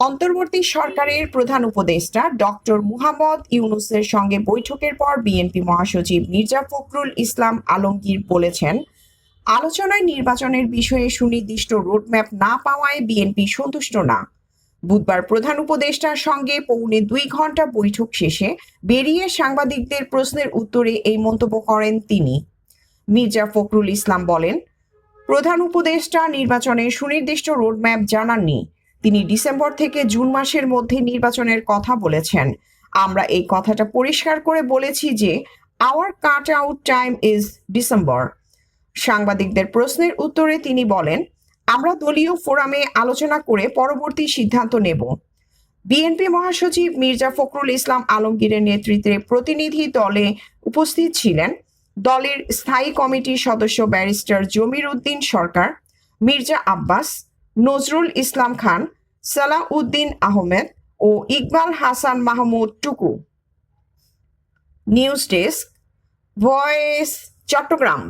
অন্তর্বর্তী সরকারের প্রধান উপদেষ্টা ডক্টর মুহাম্মদ ইউনুসের সঙ্গে বৈঠকের পর বিএনপি মহাসচিব মির্জা ফখরুল ইসলাম আলমগীর বলেছেন, আলোচনায় নির্বাচনের বিষয়ে সুনির্দিষ্ট রোডম্যাপ না পাওয়ায় বিএনপি সন্তুষ্ট না। বুধবার প্রধান উপদেষ্টার সঙ্গে পৌনে দুই ঘণ্টা বৈঠক শেষে বেরিয়ে সাংবাদিকদের প্রশ্নের উত্তরে এই মন্তব্য করেন তিনি। মির্জা ফখরুল ইসলাম বলেন, প্রধান উপদেষ্টা নির্বাচনে সুনির্দিষ্ট রোডম্যাপ জানাননি তিনি ডিসেম্বর থেকে জুন মাসের মধ্যে নির্বাচনের কথা বলেছেন। আমরা এই কথাটা পরিষ্কার করে বলেছি যে our cut out time is December সাংবাদিকদের প্রশ্নের উত্তরে তিনি বলেন, আমরা দলীয় ফোরামে আলোচনা করে পরবর্তী সিদ্ধান্ত নেব। বিএনপি মহাসচিব মির্জা ফখরুল ইসলাম আলমগীরের নেতৃত্বে প্রতিনিধি দলে উপস্থিত ছিলেন দলের স্থায়ী কমিটির সদস্য ব্যারিস্টার জমির উদ্দিন সরকার, মির্জা আব্বাস নজরুল ইসলাম খান সালাউদ্দিন আহমেদ ও Iqbal Hasan Mahmud Tuku. News desk voice Chattogram.